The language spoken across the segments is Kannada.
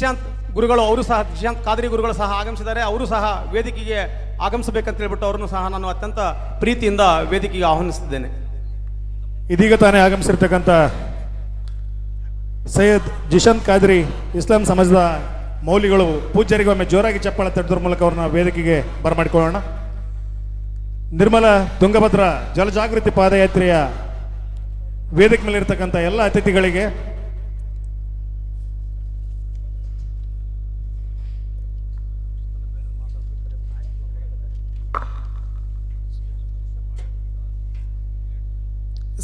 ಜಿಶಾಂತ್ ಗುರುಗಳು ಅವರು ಸಹ ಜಿಶಾಂತ್ ಕಾದರಿ ಗುರುಗಳು ಸಹ ಆಗಮಿಸಿದ್ದಾರೆ. ಅವರು ಸಹ ವೇದಿಕೆಗೆ ಆಗಮಿಸಬೇಕಂತ ಹೇಳ್ಬಿಟ್ಟು ಅವರನ್ನು ಸಹ ನಾನು ಅತ್ಯಂತ ಪ್ರೀತಿಯಿಂದ ವೇದಿಕೆಗೆ ಆಹ್ವಾನಿಸಿದ್ದೇನೆ. ಇದೀಗ ತಾನೇ ಆಗಮಿಸಿರ್ತಕ್ಕಂಥ ಸೈಯದ್ ಜಿಶಂತ್ ಖಾದ್ರಿ ಇಸ್ಲಾಂ ಸಮಾಜದ ಮೌಲ್ಯಗಳು ಪೂಜ್ಯರಿಗೆ ಒಮ್ಮೆ ಜೋರಾಗಿ ಚಪ್ಪಾಳ ತಟ್ಟದ್ರ ಮೂಲಕ ಅವ್ರನ್ನ ವೇದಿಕೆಗೆ ಬರಮಾಡಿಕೊಳ್ಳೋಣ. ನಿರ್ಮಲ ತುಂಗಭದ್ರ ಜಲಜಾಗೃತಿ ಪಾದಯಾತ್ರೆಯ ವೇದಿಕೆ ಮೇಲೆ ಇರ್ತಕ್ಕಂಥ ಎಲ್ಲ ಅತಿಥಿಗಳಿಗೆ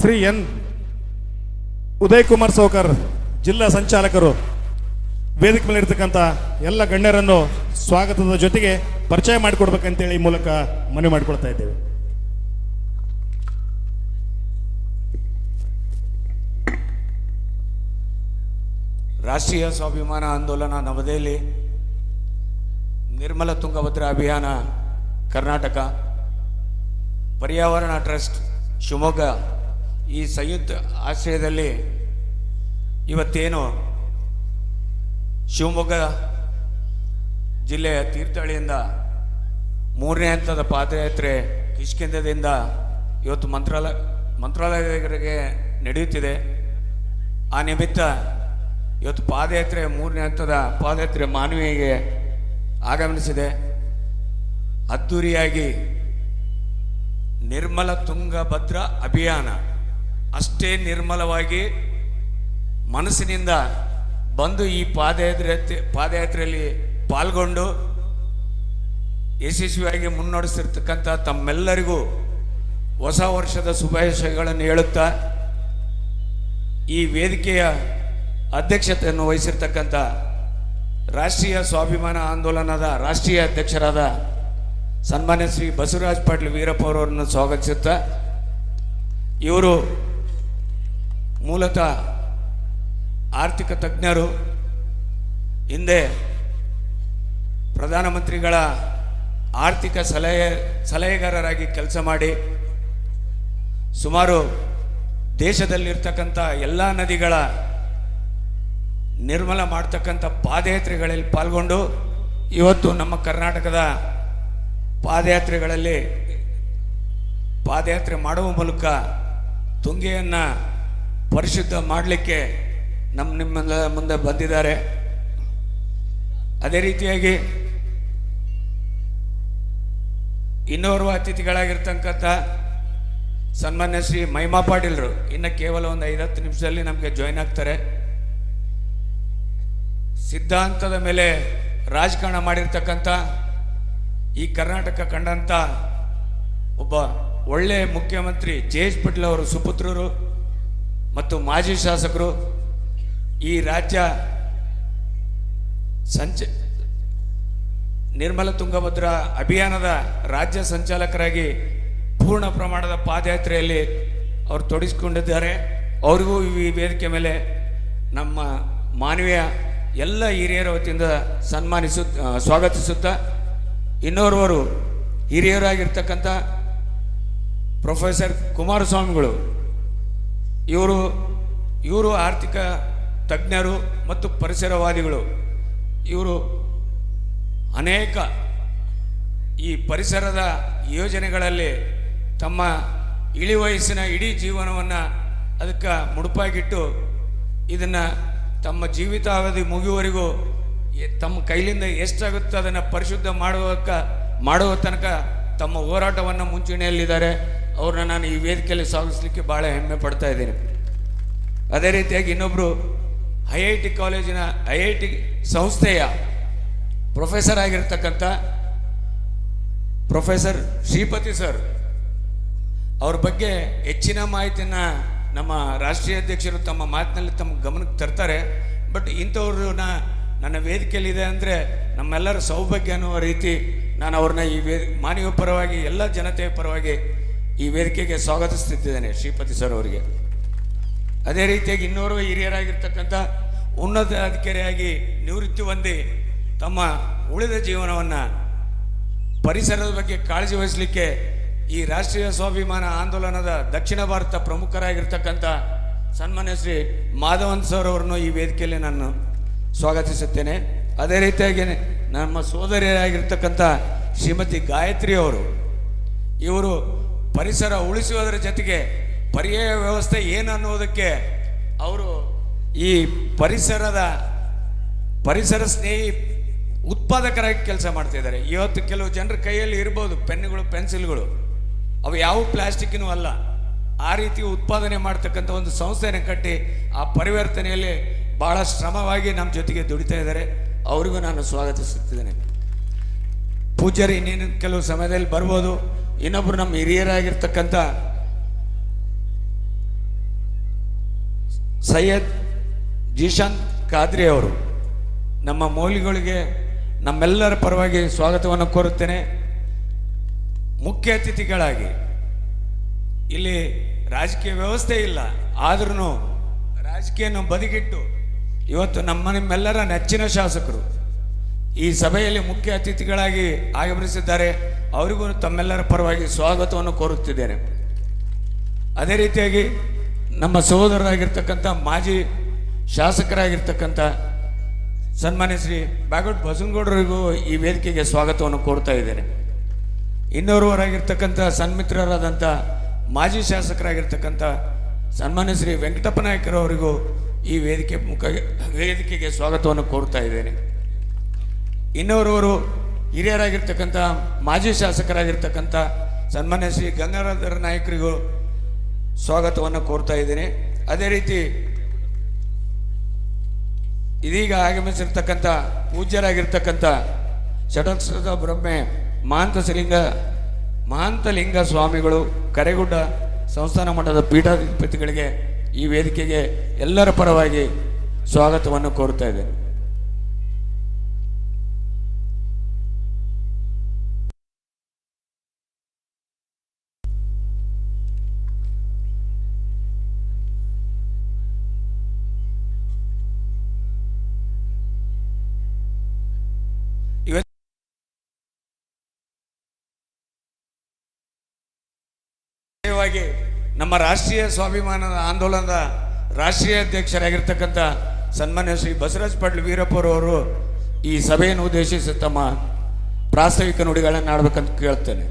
ಶ್ರೀ ಎನ್. ಉದಯ್ ಕುಮಾರ್ ಸೋಕರ್, ಜಿಲ್ಲಾ ಸಂಚಾಲಕರು, ವೇದಿಕೆ ಮೇಲೆ ಇರ್ತಕ್ಕಂಥ ಎಲ್ಲ ಗಣ್ಯರನ್ನು ಸ್ವಾಗತದ ಜೊತೆಗೆ ಪರಿಚಯ ಮಾಡಿಕೊಡ್ಬೇಕಂತೇಳಿ ಈ ಮೂಲಕ ಮನವಿ ಮಾಡಿಕೊಳ್ತಾ ಇದ್ದೇವೆ. ರಾಷ್ಟ್ರೀಯ ಸ್ವಾಭಿಮಾನ ಆಂದೋಲನ ನವದೆಹಲಿ, ನಿರ್ಮಲ ತುಂಗಭದ್ರ ಅಭಿಯಾನ, ಕರ್ನಾಟಕ, ಪರ್ಯಾವರಣ ಟ್ರಸ್ಟ್ ಶಿವಮೊಗ್ಗ ಈ ಸಂಯುಕ್ತ ಆಶ್ರಯದಲ್ಲಿ ಇವತ್ತೇನು ಶಿವಮೊಗ್ಗ ಜಿಲ್ಲೆಯ ತೀರ್ಥಹಳ್ಳಿಯಿಂದ ಮೂರನೇ ಹಂತದ ಪಾದಯಾತ್ರೆ ಕಿಷ್ಕಿಂದದಿಂದ ಇವತ್ತು ಮಂತ್ರಾಲಯ ಮಂತ್ರಾಲಯಗಳಿಗೆ ನಡೆಯುತ್ತಿದೆ. ಆ ನಿಮಿತ್ತ ಇವತ್ತು ಪಾದಯಾತ್ರೆ, ಮೂರನೇ ಹಂತದ ಪಾದಯಾತ್ರೆ ಮಾನವಿಗೆ ಆಗಮನಿಸಿದೆ ಅದ್ದೂರಿಯಾಗಿ ನಿರ್ಮಲ ತುಂಗಭದ್ರ ಅಭಿಯಾನ ಅಷ್ಟೇ ನಿರ್ಮಲವಾಗಿ ಮನಸ್ಸಿನಿಂದ ಬಂದು ಈ ಪಾದಯಾತ್ರೆ, ಪಾದಯಾತ್ರೆಯಲ್ಲಿ ಪಾಲ್ಗೊಂಡು ಯಶಸ್ವಿಯಾಗಿ ಮುನ್ನಡೆಸಿರ್ತಕ್ಕಂಥ ತಮ್ಮೆಲ್ಲರಿಗೂ ಹೊಸ ವರ್ಷದ ಶುಭಾಶಯಗಳನ್ನು ಹೇಳುತ್ತಾ ಈ ವೇದಿಕೆಯ ಅಧ್ಯಕ್ಷತೆಯನ್ನು ವಹಿಸಿರ್ತಕ್ಕಂಥ ರಾಷ್ಟ್ರೀಯ ಸ್ವಾಭಿಮಾನ ಆಂದೋಲನದ ರಾಷ್ಟ್ರೀಯ ಅಧ್ಯಕ್ಷರಾದ ಸನ್ಮಾನ್ಯ ಶ್ರೀ ಬಸವರಾಜ್ ಪಾಟೀಲ್ ವೀರಪ್ಪ ಅವರನ್ನು ಸ್ವಾಗತಿಸುತ್ತಾ ಇವರು ಮೂಲತಃ ಆರ್ಥಿಕ ತಜ್ಞರು, ಹಿಂದೆ ಪ್ರಧಾನಮಂತ್ರಿಗಳ ಆರ್ಥಿಕ ಸಲಹೆ, ಸಲಹೆಗಾರರಾಗಿ ಕೆಲಸ ಮಾಡಿ ಸುಮಾರು ದೇಶದಲ್ಲಿರ್ತಕ್ಕಂಥ ಎಲ್ಲ ನದಿಗಳ ನಿರ್ಮಲ ಮಾಡ್ತಕ್ಕಂಥ ಪಾದಯಾತ್ರೆಗಳಲ್ಲಿ ಪಾಲ್ಗೊಂಡು ಇವತ್ತು ನಮ್ಮ ಕರ್ನಾಟಕದ ಪಾದಯಾತ್ರೆಗಳಲ್ಲಿ ಪಾದಯಾತ್ರೆ ಮಾಡುವ ಮೂಲಕ ತುಂಗೆಯನ್ನು ಪರಿಶುದ್ಧ ಮಾಡಲಿಕ್ಕೆ ನಮ್ಮ ನಿಮ್ಮೆಲ್ಲ ಮುಂದೆ ಬಂದಿದ್ದಾರೆ. ಅದೇ ರೀತಿಯಾಗಿ ಇನ್ನೋರ್ವ ಅತಿಥಿಗಳಾಗಿರ್ತಕ್ಕಂಥ ಸನ್ಮಾನ್ಯ ಶ್ರೀ ಮಹಿಮಾ ಪಾಟೀಲ್ರು, ಇನ್ನು ಕೇವಲ ಒಂದು ಐದತ್ತು ನಿಮಿಷದಲ್ಲಿ ನಮಗೆ ಜಾಯ್ನ್ ಆಗ್ತಾರೆ. ಸಿದ್ಧಾಂತದ ಮೇಲೆ ರಾಜಕಾರಣ ಮಾಡಿರ್ತಕ್ಕಂಥ ಈ ಕರ್ನಾಟಕ ಕಂಡಂಥ ಒಬ್ಬ ಒಳ್ಳೆಯ ಮುಖ್ಯಮಂತ್ರಿ ಜೆ ಎಸ್ ಪಟೇಲ್ ಅವರು, ಸುಪುತ್ರರು ಮತ್ತು ಮಾಜಿ ಶಾಸಕರು ಈ ರಾಜ್ಯ ಸಂಚ ನಿರ್ಮಲ ತುಂಗಭದ್ರಾ ಅಭಿಯಾನದ ರಾಜ್ಯ ಸಂಚಾಲಕರಾಗಿ ಪೂರ್ಣ ಪ್ರಮಾಣದ ಪಾದಯಾತ್ರೆಯಲ್ಲಿ ಅವರು ತೊಡಗಿಸಿಕೊಂಡಿದ್ದಾರೆ. ಅವರಿಗೂ ಈ ವೇದಿಕೆ ಮೇಲೆ ನಮ್ಮ ಮಾನವೀಯ ಎಲ್ಲ ಹಿರಿಯರ ವತಿಯಿಂದ ಸನ್ಮಾನಿಸು ಸ್ವಾಗತಿಸುತ್ತಾ ಇನ್ನೋರ್ವರು ಹಿರಿಯರಾಗಿರ್ತಕ್ಕಂಥ ಪ್ರೊಫೆಸರ್ ಕುಮಾರಸ್ವಾಮಿಗಳು ಇವರು ಇವರು ಆರ್ಥಿಕ ತಜ್ಞರು ಮತ್ತು ಪರಿಸರವಾದಿಗಳು. ಇವರು ಅನೇಕ ಈ ಪರಿಸರದ ಯೋಜನೆಗಳಲ್ಲಿ ತಮ್ಮ ಇಳಿ ವಯಸ್ಸಿನ ಇಡೀ ಜೀವನವನ್ನು ಅದಕ್ಕೆ ಮುಡುಪಾಗಿಟ್ಟು ಇದನ್ನು ತಮ್ಮ ಜೀವಿತಾವಧಿ ಮುಗಿಯುವವರೆಗೂ ತಮ್ಮ ಕೈಲಿಂದ ಎಷ್ಟಾಗುತ್ತೋ ಅದನ್ನು ಪರಿಶುದ್ಧ ಮಾಡುವಕ್ಕ, ಮಾಡುವ ತನಕ ತಮ್ಮ ಹೋರಾಟವನ್ನು ಮುಂಚೂಣಿಯಲ್ಲಿದ್ದಾರೆ. ಅವ್ರನ್ನ ನಾನು ಈ ವೇದಿಕೆಯಲ್ಲಿ ಸಾಗಿಸ್ಲಿಕ್ಕೆ ಭಾಳ ಹೆಮ್ಮೆ ಪಡ್ತಾ ಇದ್ದೀನಿ. ಅದೇ ರೀತಿಯಾಗಿ ಇನ್ನೊಬ್ಬರು ಐ ಐ ಟಿ ಕಾಲೇಜಿನ ಐ ಐ ಟಿ ಸಂಸ್ಥೆಯ ಪ್ರೊಫೆಸರ್ ಆಗಿರ್ತಕ್ಕಂಥ ಪ್ರೊಫೆಸರ್ ಶ್ರೀಪತಿ ಸರ್, ಅವ್ರ ಬಗ್ಗೆ ಹೆಚ್ಚಿನ ಮಾಹಿತಿನ ನಮ್ಮ ರಾಷ್ಟ್ರೀಯ ಅಧ್ಯಕ್ಷರು ತಮ್ಮ ಮಾತಿನಲ್ಲಿ ತಮ್ಮ ಗಮನಕ್ಕೆ ತರ್ತಾರೆ. ಬಟ್ ಇಂಥವ್ರನ್ನ ನನ್ನ ವೇದಿಕೆಯಲ್ಲಿದೆ ಅಂದರೆ ನಮ್ಮೆಲ್ಲರ ಸೌಭಾಗ್ಯ ಅನ್ನುವ ರೀತಿ ನಾನು ಅವ್ರನ್ನ ಈ ವೇ ಮಾನವ ಪರವಾಗಿ, ಎಲ್ಲ ಜನತೆಯ ಪರವಾಗಿ ಈ ವೇದಿಕೆಗೆ ಸ್ವಾಗತಿಸ್ತಿದ್ದೇನೆ ಶ್ರೀಪತಿ ಸರ್ ಅವರಿಗೆ. ಅದೇ ರೀತಿಯಾಗಿ ಇನ್ನೋರ್ವ ಹಿರಿಯರಾಗಿರ್ತಕ್ಕಂಥ ಉನ್ನತ ಅಧಿಕಾರಿಯಾಗಿ ನಿವೃತ್ತಿ ಹೊಂದಿ ತಮ್ಮ ಉಳಿದ ಜೀವನವನ್ನು ಪರಿಸರದ ಬಗ್ಗೆ ಕಾಳಜಿ ವಹಿಸಲಿಕ್ಕೆ ಈ ರಾಷ್ಟ್ರೀಯ ಸ್ವಾಭಿಮಾನ ಆಂದೋಲನದ ದಕ್ಷಿಣ ಭಾರತ ಪ್ರಮುಖರಾಗಿರ್ತಕ್ಕಂಥ ಸನ್ಮಾನ್ಯ ಶ್ರೀ ಮಾಧವನ್ ಸರ್ ಅವರನ್ನು ಈ ವೇದಿಕೆಯಲ್ಲಿ ನಾನು ಸ್ವಾಗತಿಸುತ್ತೇನೆ. ಅದೇ ರೀತಿಯಾಗಿ ನಮ್ಮ ಸೋದರಿಯರಾಗಿರ್ತಕ್ಕಂಥ ಶ್ರೀಮತಿ ಗಾಯತ್ರಿ ಅವರು, ಇವರು ಪರಿಸರ ಉಳಿಸುವುದರ ಜೊತೆಗೆ ಪರ್ಯಾಯ ವ್ಯವಸ್ಥೆ ಏನು ಅನ್ನೋದಕ್ಕೆ ಅವರು ಈ ಪರಿಸರದ ಪರಿಸರ ಸ್ನೇಹಿ ಉತ್ಪಾದಕರಾಗಿ ಕೆಲಸ ಮಾಡ್ತಿದ್ದಾರೆ. ಇವತ್ತು ಕೆಲವು ಜನರ ಕೈಯಲ್ಲಿ ಇರ್ಬೋದು, ಪೆನ್ನುಗಳು, ಪೆನ್ಸಿಲ್ಗಳು. ಅವು ಯಾವ ಪ್ಲಾಸ್ಟಿಕ್ನೂ ಅಲ್ಲ. ಆ ರೀತಿ ಉತ್ಪಾದನೆ ಮಾಡ್ತಕ್ಕಂಥ ಒಂದು ಸಂಸ್ಥೆಯನ್ನು ಕಟ್ಟಿ ಆ ಪರಿವರ್ತನೆಯಲ್ಲಿ ಬಹಳ ಶ್ರಮವಾಗಿ ನಮ್ಮ ಜೊತೆಗೆ ದುಡಿತಾ ಇದ್ದಾರೆ. ಅವರಿಗೂ ನಾನು ಸ್ವಾಗತಿಸುತ್ತಿದ್ದೇನೆ. ಪೂಜಾರಿ ಇನ್ನೇನು ಕೆಲವು ಸಮಯದಲ್ಲಿ ಬರ್ಬೋದು. ಇನ್ನೊಬ್ರು ನಮ್ಮ ಹಿರಿಯರಾಗಿರ್ತಕ್ಕಂಥ ಸೈಯದ್ ಜೀಶಾನ್ ಖಾದ್ರಿ ಅವರು, ನಮ್ಮ ಮೌಲ್ಯಗಳಿಗೆ ನಮ್ಮೆಲ್ಲರ ಪರವಾಗಿ ಸ್ವಾಗತವನ್ನು ಕೋರುತ್ತೇನೆ. ಮುಖ್ಯ ಅತಿಥಿಗಳಾಗಿ, ಇಲ್ಲಿ ರಾಜಕೀಯ ವ್ಯವಸ್ಥೆ ಇಲ್ಲ ಆದ್ರೂ ರಾಜಕೀಯನ ಬದಿಗಿಟ್ಟು ಇವತ್ತು ನಮ್ಮ ನಿಮ್ಮೆಲ್ಲರ ನೆಚ್ಚಿನ ಶಾಸಕರು ಈ ಸಭೆಯಲ್ಲಿ ಮುಖ್ಯ ಅತಿಥಿಗಳಾಗಿ ಆಗಮಿಸಿದ್ದಾರೆ. ಅವರಿಗೂ ತಮ್ಮೆಲ್ಲರ ಪರವಾಗಿ ಸ್ವಾಗತವನ್ನು ಕೋರುತ್ತಿದ್ದೇನೆ. ಅದೇ ರೀತಿಯಾಗಿ ನಮ್ಮ ಸಹೋದರರಾಗಿರ್ತಕ್ಕಂಥ, ಮಾಜಿ ಶಾಸಕರಾಗಿರ್ತಕ್ಕಂಥ ಸನ್ಮಾನ್ಯ ಶ್ರೀ ಬಾಗೋಟ್ ಬಸನಗೌಡರಿಗೂ ಈ ವೇದಿಕೆಗೆ ಸ್ವಾಗತವನ್ನು ಕೋರ್ತಾ ಇದ್ದೇನೆ. ಇನ್ನೋರ್ವರಾಗಿರ್ತಕ್ಕಂಥ ಸನ್ಮಿತ್ರರಾದಂಥ, ಮಾಜಿ ಶಾಸಕರಾಗಿರ್ತಕ್ಕಂಥ ಸನ್ಮಾನ್ಯ ಶ್ರೀ ವೆಂಕಟಪ್ಪ ನಾಯಕರವರಿಗೂ ಈ ವೇದಿಕೆ ಮುಖ, ವೇದಿಕೆಗೆ ಸ್ವಾಗತವನ್ನು ಕೋರ್ತಾ ಇದ್ದೇನೆ. ಇನ್ನೋರ್ವರು ಹಿರಿಯರಾಗಿರ್ತಕ್ಕಂಥ, ಮಾಜಿ ಶಾಸಕರಾಗಿರ್ತಕ್ಕಂಥ ಸನ್ಮಾನ್ಯ ಶ್ರೀ ಗಂಗಾಧರ ನಾಯಕರಿಗೂ ಸ್ವಾಗತವನ್ನು ಕೋರ್ತಾ ಇದ್ದೀನಿ. ಅದೇ ರೀತಿ ಇದೀಗ ಆಗಮಿಸಿರ್ತಕ್ಕಂಥ ಪೂಜ್ಯರಾಗಿರ್ತಕ್ಕಂಥ ಷಟಸ್ರದ ಬ್ರಹ್ಮೆ ಮಹಾಂತ ಶ್ರೀಲಿಂಗ ಮಹಾಂತಲಿಂಗ ಸ್ವಾಮಿಗಳು ಕರೆಗುಡ್ಡ ಸಂಸ್ಥಾನ ಮಠದ ಪೀಠಾಧಿಪತಿಗಳಿಗೆ ಈ ವೇದಿಕೆಗೆ ಎಲ್ಲರ ಪರವಾಗಿ ಸ್ವಾಗತವನ್ನು ಕೋರ್ತಾ ಇದ್ದೇನೆ. ನಮ್ಮ ರಾಷ್ಟ್ರೀಯ ಸ್ವಾಭಿಮಾನದ ಆಂದೋಲನದ ರಾಷ್ಟ್ರೀಯ ಅಧ್ಯಕ್ಷರಾಗಿರ್ತಕ್ಕಂಥ ಸನ್ಮಾನ್ಯ ಶ್ರೀ ಬಸವರಾಜ್ ಪಾಟೀಲ್ ವೀರಪ್ಪರವರು ಈ ಸಭೆಯನ್ನು ಉದ್ದೇಶಿಸಿ ತಮ್ಮ ಪ್ರಾಸ್ತಾವಿಕ ನುಡಿಗಳನ್ನು ಆಡ್ಬೇಕಂತ ಕೇಳ್ತೇನೆ.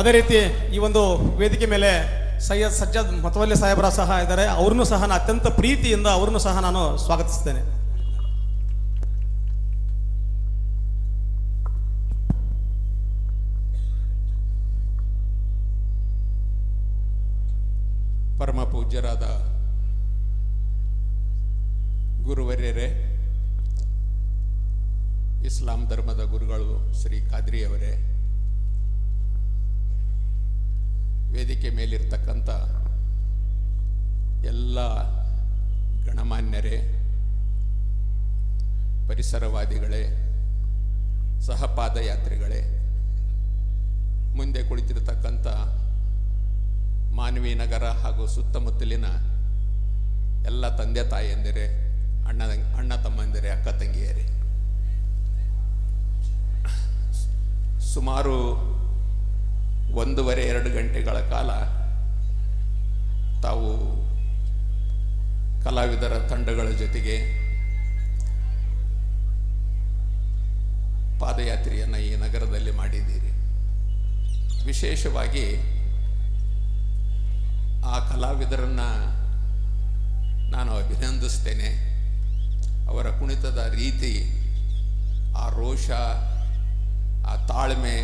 ಅದೇ ರೀತಿ ಈ ಒಂದು ವೇದಿಕೆ ಮೇಲೆ ಸೈಯದ್ ಸಜ್ಜದ್ ಮತವಲ್ಲಿ ಸಾಹೇಬರ ಸಹ ಇದ್ದಾರೆ. ಅವ್ರನ್ನೂ ಸಹ ನಾನು ಅತ್ಯಂತ ಪ್ರೀತಿಯಿಂದ ಅವ್ರನ್ನೂ ಸಹ ನಾನು ಸ್ವಾಗತಿಸ್ತೇನೆ. ಇಸ್ಲಾಂ ಧರ್ಮದ ಗುರುಗಳು ಶ್ರೀ ಖಾದ್ರಿಯವರೇ ವೇದಿಕೆ ಮೇಲಿರ್ತಕ್ಕಂಥ ಎಲ್ಲ ಗಣಮಾನ್ಯರೇ, ಪರಿಸರವಾದಿಗಳೇ, ಸಹಪಾದಯಾತ್ರಿಗಳೇ, ಮುಂದೆ ಕುಳಿತಿರತಕ್ಕಂಥ ಮಾನವಿ ನಗರ ಹಾಗೂ ಸುತ್ತಮುತ್ತಲಿನ ಎಲ್ಲ ತಂದೆ ತಾಯಿಯಂದಿರೇ ಅಣ್ಣ ಅಣ್ಣ ತಮ್ಮಂದಿರೇ, ಅಕ್ಕ ತಂಗಿಯರೇ. ಸುಮಾರು ಒಂದೂವರೆ, ಎರಡು ಗಂಟೆಗಳ ಕಾಲ ತಾವು ಕಲಾವಿದರ ತಂಡಗಳ ಜೊತೆಗೆ ಪಾದಯಾತ್ರೆಯನ್ನು ಈ ನಗರದಲ್ಲಿ ಮಾಡಿದ್ದೀರಿ. ವಿಶೇಷವಾಗಿ ಆ ಕಲಾವಿದರನ್ನ ನಾನು ಅಭಿನಂದಿಸ್ತೇನೆ. ಅವರ ಕುಣಿತದ ರೀತಿ, ಆ ರೋಷ ಆ ತಾಳ್ಮೆ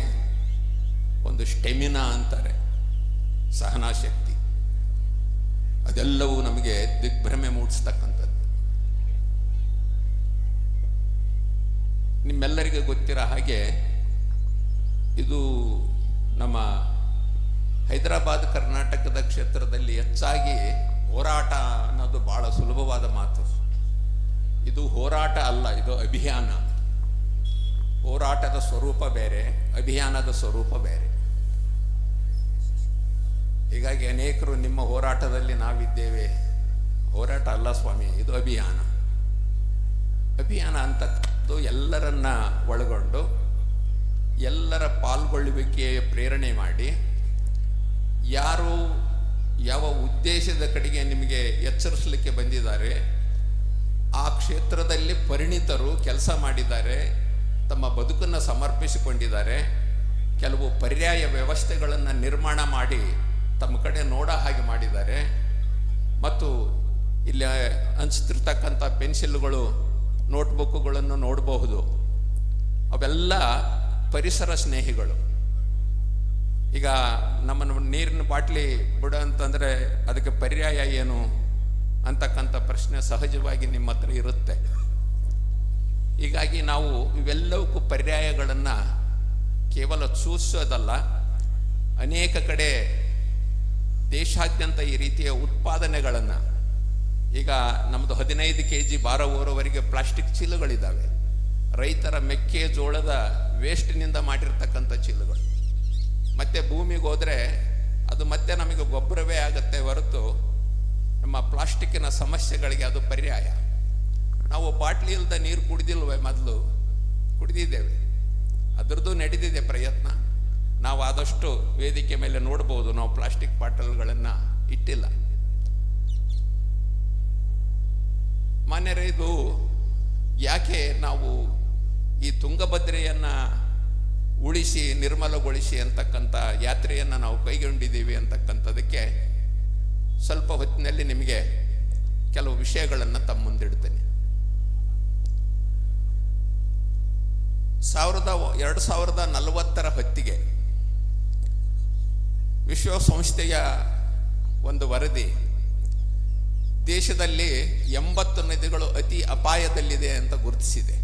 ಒಂದು ಸ್ಟೆಮಿನಾ ಅಂತಾರೆ, ಸಹನಾಶಕ್ತಿ. ಅದೆಲ್ಲವೂ ನಮಗೆ ದಿಗ್ಭ್ರಮೆ ಮೂಡಿಸ್ತಕ್ಕಂಥದ್ದು. ನಿಮ್ಮೆಲ್ಲರಿಗೆ ಗೊತ್ತಿರೋ ಹಾಗೆ ಇದು ನಮ್ಮ ಹೈದರಾಬಾದ್ ಕರ್ನಾಟಕದ ಕ್ಷೇತ್ರದಲ್ಲಿ ಹೆಚ್ಚಾಗಿ ಹೋರಾಟ ಅನ್ನೋದು ಬಹಳ ಸುಲಭವಾದ ಮಾತು. ಇದು ಹೋರಾಟ ಅಲ್ಲ, ಇದು ಅಭಿಯಾನ. ಹೋರಾಟದ ಸ್ವರೂಪ ಬೇರೆ, ಅಭಿಯಾನದ ಸ್ವರೂಪ ಬೇರೆ. ಹೀಗಾಗಿ ಅನೇಕರು ನಿಮ್ಮ ಹೋರಾಟದಲ್ಲಿ ನಾವಿದ್ದೇವೆ. ಹೋರಾಟ ಅಲ್ಲ ಸ್ವಾಮಿ, ಇದು ಅಭಿಯಾನ. ಅಭಿಯಾನ ಅಂತದ್ದು ಎಲ್ಲರನ್ನ ಒಳಗೊಂಡು, ಎಲ್ಲರ ಪಾಲ್ಗೊಳ್ಳುವಿಕೆ ಪ್ರೇರಣೆ ಮಾಡಿ, ಯಾರು ಯಾವ ಉದ್ದೇಶದ ಕಡೆಗೆ ನಿಮಗೆ ಎಚ್ಚರಿಸಲಿಕ್ಕೆ ಬಂದಿದ್ದಾರೆ, ಆ ಕ್ಷೇತ್ರದಲ್ಲಿ ಪರಿಣಿತರು ಕೆಲಸ ಮಾಡಿದ್ದಾರೆ ತಮ್ಮ ಬದುಕನ್ನು ಸಮರ್ಪಿಸಿಕೊಂಡಿದ್ದಾರೆ. ಕೆಲವು ಪರ್ಯಾಯ ವ್ಯವಸ್ಥೆಗಳನ್ನು ನಿರ್ಮಾಣ ಮಾಡಿ ತಮ್ಮ ಕಡೆ ನೋಡ ಹಾಗೆ ಮಾಡಿದ್ದಾರೆ. ಮತ್ತು ಇಲ್ಲಿ ಹಂಚ್ತಿರ್ತಕ್ಕಂಥ ಪೆನ್ಸಿಲ್ಗಳು, ನೋಟ್ಬುಕ್ಗಳನ್ನು ನೋಡಬಹುದು. ಅವೆಲ್ಲ ಪರಿಸರ ಸ್ನೇಹಿಗಳು. ಈಗ ನಮ್ಮನ್ನು ನೀರಿನ ಬಾಟ್ಲಿ ಬಿಡು ಅಂತಂದರೆ ಅದಕ್ಕೆ ಪರ್ಯಾಯ ಏನು ಅಂತಕ್ಕಂಥ ಪ್ರಶ್ನೆ ಸಹಜವಾಗಿ ನಿಮ್ಮ ಹತ್ರ ಇರುತ್ತೆ. ಹೀಗಾಗಿ ನಾವು ಇವೆಲ್ಲವಕ್ಕೂ ಪರ್ಯಾಯಗಳನ್ನು ಕೇವಲ ಸೂಚಿಸೋದಲ್ಲ. ಅನೇಕ ಕಡೆ ದೇಶಾದ್ಯಂತ ಈ ರೀತಿಯ ಉತ್ಪಾದನೆಗಳನ್ನು, ಈಗ ನಮ್ಮದು ಹದಿನೈದು ಕೆ ಜಿ ಭಾರ ಓರೋವರೆಗೆ ಪ್ಲಾಸ್ಟಿಕ್ ಚೀಲಗಳಿದ್ದಾವೆ ರೈತರ ಮೆಕ್ಕೆಜೋಳದ ವೇಸ್ಟ್ನಿಂದ ಮಾಡಿರ್ತಕ್ಕಂಥ ಚೀಲಗಳು. ಮತ್ತೆ ಭೂಮಿಗೆ ಹೋದರೆ ಅದು ಮತ್ತೆ ನಮಗೆ ಗೊಬ್ಬರವೇ ಆಗುತ್ತೆ ಹೊರತು ನಮ್ಮ ಪ್ಲಾಸ್ಟಿಕ್ಕಿನ ಸಮಸ್ಯೆಗಳಿಗೆ ಅದು ಪರ್ಯಾಯ. ನಾವು ಬಾಟ್ಲಿ ಇಲ್ಲದ ನೀರು ಕುಡಿದಿಲ್ವೇ ಮೊದಲು? ಕುಡಿದಿದ್ದೇವೆ. ಅದರದ್ದು ನಡೆದಿದೆ ಪ್ರಯತ್ನ. ನಾವು ಆದಷ್ಟು ವೇದಿಕೆ ಮೇಲೆ ನೋಡ್ಬೋದು. ನಾವು ಪ್ಲಾಸ್ಟಿಕ್ ಬಾಟಲ್ಗಳನ್ನು ಇಟ್ಟಿಲ್ಲ. ಮಾನ್ಯರೇ, ಇದು ಯಾಕೆ ನಾವು ಈ ತುಂಗಭದ್ರೆಯನ್ನು ಉಳಿಸಿ, ನಿರ್ಮಲಗೊಳಿಸಿ ಅಂತಕ್ಕಂಥ ಯಾತ್ರೆಯನ್ನು ನಾವು ಕೈಗೊಂಡಿದ್ದೀವಿ ಅಂತಕ್ಕಂಥದಕ್ಕೆ ಸ್ವಲ್ಪ ಹೊತ್ತಿನಲ್ಲಿ ನಿಮಗೆ ಕೆಲವು ವಿಷಯಗಳನ್ನು ತಮ್ಮ ಮುಂದಿಡ್ತೇನೆ. ಸಾವಿರದ ಎರಡು ಸಾವಿರದ ನಲವತ್ತರ ಹೊತ್ತಿಗೆ ವಿಶ್ವಸಂಸ್ಥೆಯ ಒಂದು ವರದಿ, ದೇಶದಲ್ಲಿ ಎಂಬತ್ತು ನದಿಗಳು ಅತಿ ಅಪಾಯದಲ್ಲಿದೆ ಅಂತ ಗುರುತಿಸಿದೆ.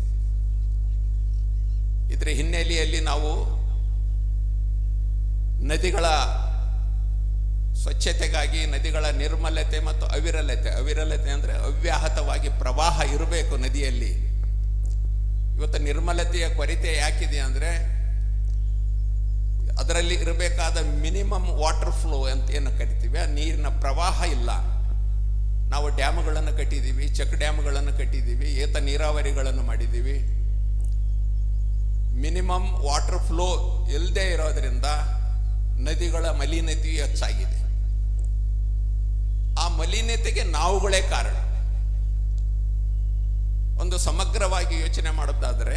ಇದರ ಹಿನ್ನೆಲೆಯಲ್ಲಿ ನಾವು ನದಿಗಳ ಸ್ವಚ್ಛತೆಗಾಗಿ, ನದಿಗಳ ನಿರ್ಮಲತೆ ಮತ್ತು ಅವಿರಲತೆ ಅವಿರಲತೆ ಅಂದರೆ ಅವ್ಯಾಹತವಾಗಿ ಪ್ರವಾಹ ಇರಬೇಕು ನದಿಯಲ್ಲಿ. ಇವತ್ತು ನಿರ್ಮಲತೆಯ ಕೊರತೆ ಯಾಕಿದೆ ಅಂದರೆ ಅದರಲ್ಲಿ ಇರಬೇಕಾದ ಮಿನಿಮಮ್ ವಾಟರ್ ಫ್ಲೋ ಅಂತ ಏನು ಕರಿತೀವಿ? ಆ ನೀರಿನ ಪ್ರವಾಹ ಇಲ್ಲ. ನಾವು ಡ್ಯಾಮ್ಗಳನ್ನು ಕಟ್ಟಿದ್ದೀವಿ, ಚೆಕ್ ಡ್ಯಾಮ್ಗಳನ್ನು ಕಟ್ಟಿದ್ದೀವಿ, ಏತ ನೀರಾವರಿಗಳನ್ನು ಮಾಡಿದ್ದೀವಿ. ಮಿನಿಮಮ್ ವಾಟರ್ ಫ್ಲೋ ಇಲ್ಲದೆ ಇರೋದ್ರಿಂದ ನದಿಗಳ ಮಲಿನತೆಯು ಹೆಚ್ಚಾಗಿದೆ. ಆ ಮಲಿನತೆಗೆ ನಾವುಗಳೇ ಕಾರಣ. ಒಂದು ಸಮಗ್ರವಾಗಿ ಯೋಚನೆ ಮಾಡೋದಾದರೆ,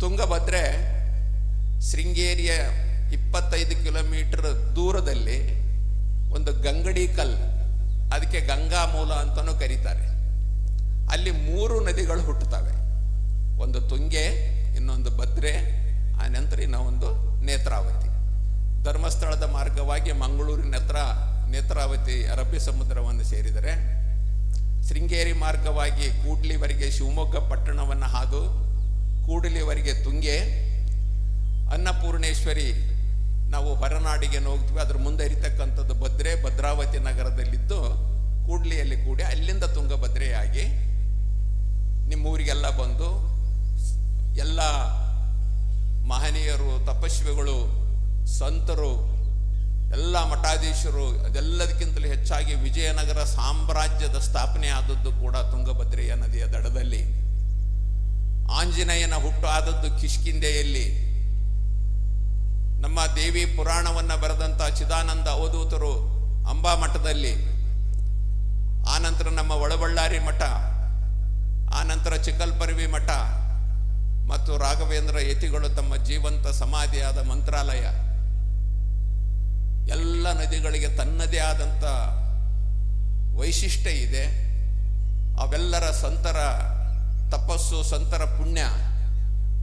ತುಂಗಭದ್ರೆ ಶೃಂಗೇರಿಯ ಇಪ್ಪತ್ತೈದು ಕಿಲೋಮೀಟರ್ ದೂರದಲ್ಲಿ ಒಂದು ಗಂಗಡಿ ಕಲ್, ಅದಕ್ಕೆ ಗಂಗಾ ಮೂಲ ಅಂತಲೂ ಕರೀತಾರೆ. ಅಲ್ಲಿ ಮೂರು ನದಿಗಳು ಹುಟ್ಟುತ್ತವೆ. ಒಂದು ತುಂಗೆ, ಇನ್ನೊಂದು ಭದ್ರೆ, ಆ ನಂತರ ಇನ್ನೊಂದು ನೇತ್ರಾವತಿ. ಧರ್ಮಸ್ಥಳದ ಮಾರ್ಗವಾಗಿ ಮಂಗಳೂರಿನ ಹತ್ರ ನೇತ್ರಾವತಿ ಅರಬ್ಬಿ ಸಮುದ್ರವನ್ನು ಸೇರಿದರೆ ಶೃಂಗೇರಿ ಮಾರ್ಗವಾಗಿ ಕೂಡ್ಲಿವರೆಗೆ ಶಿವಮೊಗ್ಗ ಪಟ್ಟಣವನ್ನು ಹಾದು ಕೂಡಲಿವರೆಗೆ ತುಂಗೆ, ಅನ್ನಪೂರ್ಣೇಶ್ವರಿ ನಾವು ಹೊರನಾಡಿಗೆ ಹೋಗ್ತೀವಿ ಅದ್ರ ಮುಂದೆ ಇರತಕ್ಕಂಥದ್ದು ಭದ್ರೆ, ಭದ್ರಾವತಿ ನಗರದಲ್ಲಿದ್ದು ಕೂಡ್ಲಿಯಲ್ಲಿ ಕೂಡಿ ಅಲ್ಲಿಂದ ತುಂಗಭದ್ರೆಯಾಗಿ ನಿಮ್ಮೂರಿಗೆಲ್ಲ ಬಂದು ಎಲ್ಲ ಮಹನೀಯರು, ತಪಸ್ವಿಗಳು, ಸಂತರು ಎಲ್ಲ ಮಠಾಧೀಶರು ಅದೆಲ್ಲದಕ್ಕಿಂತಲೂ ಹೆಚ್ಚಾಗಿ ವಿಜಯನಗರ ಸಾಮ್ರಾಜ್ಯದ ಸ್ಥಾಪನೆ ಆದದ್ದು ಕೂಡ ತುಂಗಭದ್ರೆಯ ನದಿಯ ದಡದಲ್ಲಿ. ಆಂಜನೇಯನ ಹುಟ್ಟು ಆದದ್ದು ಕಿಷ್ಕಿಂದೆಯಲ್ಲಿ ನಮ್ಮ ದೇವಿ ಪುರಾಣವನ್ನ ಬರೆದಂತ ಚಿದಾನಂದ ಅವಧೂತರು ಅಂಬಾ ಮಠದಲ್ಲಿ. ಆನಂತರ ನಮ್ಮ ಒಳಬಳ್ಳಾರಿ ಮಠ ಆನಂತರ ಚಿಕ್ಕಲ್ಪರ್ವಿ ಮಠ ಮತ್ತು ರಾಘವೇಂದ್ರ ಯತಿಗಳು ತಮ್ಮ ಜೀವಂತ ಸಮಾಧಿಯಾದ ಮಂತ್ರಾಲಯ. ಎಲ್ಲ ನದಿಗಳಿಗೆ ತನ್ನದೇ ಆದಂಥ ವೈಶಿಷ್ಟ್ಯ ಇದೆ. ಅವೆಲ್ಲರ ಸಂತರ ತಪಸ್ಸು, ಸಂತರ ಪುಣ್ಯ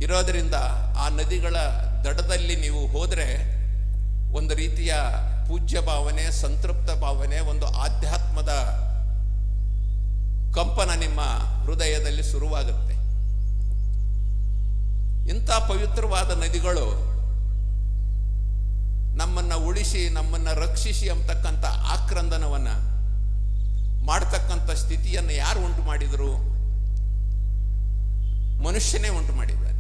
ಇರೋದರಿಂದ ಆ ನದಿಗಳ ದಡದಲ್ಲಿ ನೀವು ಹೋದರೆ ಒಂದು ರೀತಿಯ ಪೂಜ್ಯ ಭಾವನೆ, ಸಂತೃಪ್ತ ಭಾವನೆ, ಒಂದು ಆಧ್ಯಾತ್ಮದ ಕಂಪನ ನಿಮ್ಮ ಹೃದಯದಲ್ಲಿ ಶುರುವಾಗುತ್ತೆ. ಇಂಥ ಪವಿತ್ರವಾದ ನದಿಗಳು ನಮ್ಮನ್ನ ಉಳಿಸಿ, ನಮ್ಮನ್ನು ರಕ್ಷಿಸಿ ಅಂತಕ್ಕಂಥ ಆಕ್ರಂದನವನ್ನು ಮಾಡ್ತಕ್ಕಂಥ ಸ್ಥಿತಿಯನ್ನು ಯಾರು ಉಂಟು ಮಾಡಿದರು? ಮನುಷ್ಯನೇ ಉಂಟು ಮಾಡಿದ್ದಾರೆ.